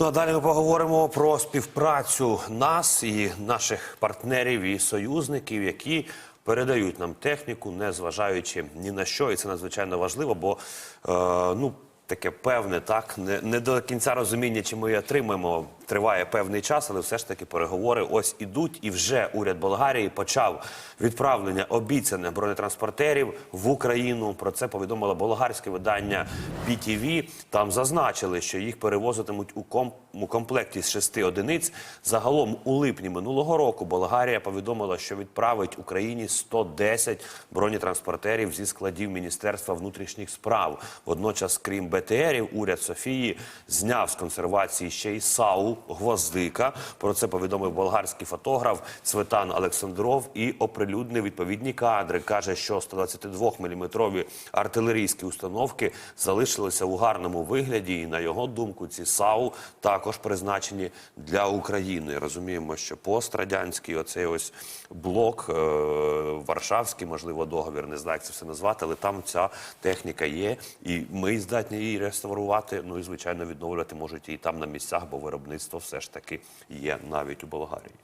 Ну а далі ми поговоримо про співпрацю нас і наших партнерів і союзників, які передають нам техніку, не зважаючи ні на що, і це надзвичайно важливо, бо е, ну. Таке певне, так не, не до кінця розуміння, чи ми її отримаємо. Триває певний час, але все ж таки переговори ось ідуть. І вже уряд Болгарії почав відправлення обіцяних бронетранспортерів в Україну. Про це повідомило болгарське видання BTV. Там зазначили, що їх перевозитимуть у ком у комплекті з шести одиниць. Загалом у липні минулого року Болгарія повідомила, що відправить Україні 110 бронетранспортерів зі складів Міністерства внутрішніх справ. Водночас, крім БТРів, уряд Софії зняв з консервації ще й САУ Гвоздика. Про це повідомив болгарський фотограф Цветан Олександров і оприлюднив відповідні кадри. каже, що 122-мм артилерійські установки залишилися у гарному вигляді. І на його думку, ці САУ також призначені для України. Розуміємо, що пострадянський оцей ось блок е, Варшавський, можливо, договір, не знаю, як це все назвати, але там ця техніка є, і ми здатні її реставрувати. Ну і звичайно відновлювати можуть і там на місцях, бо виробництво все ж таки є навіть у Болгарії.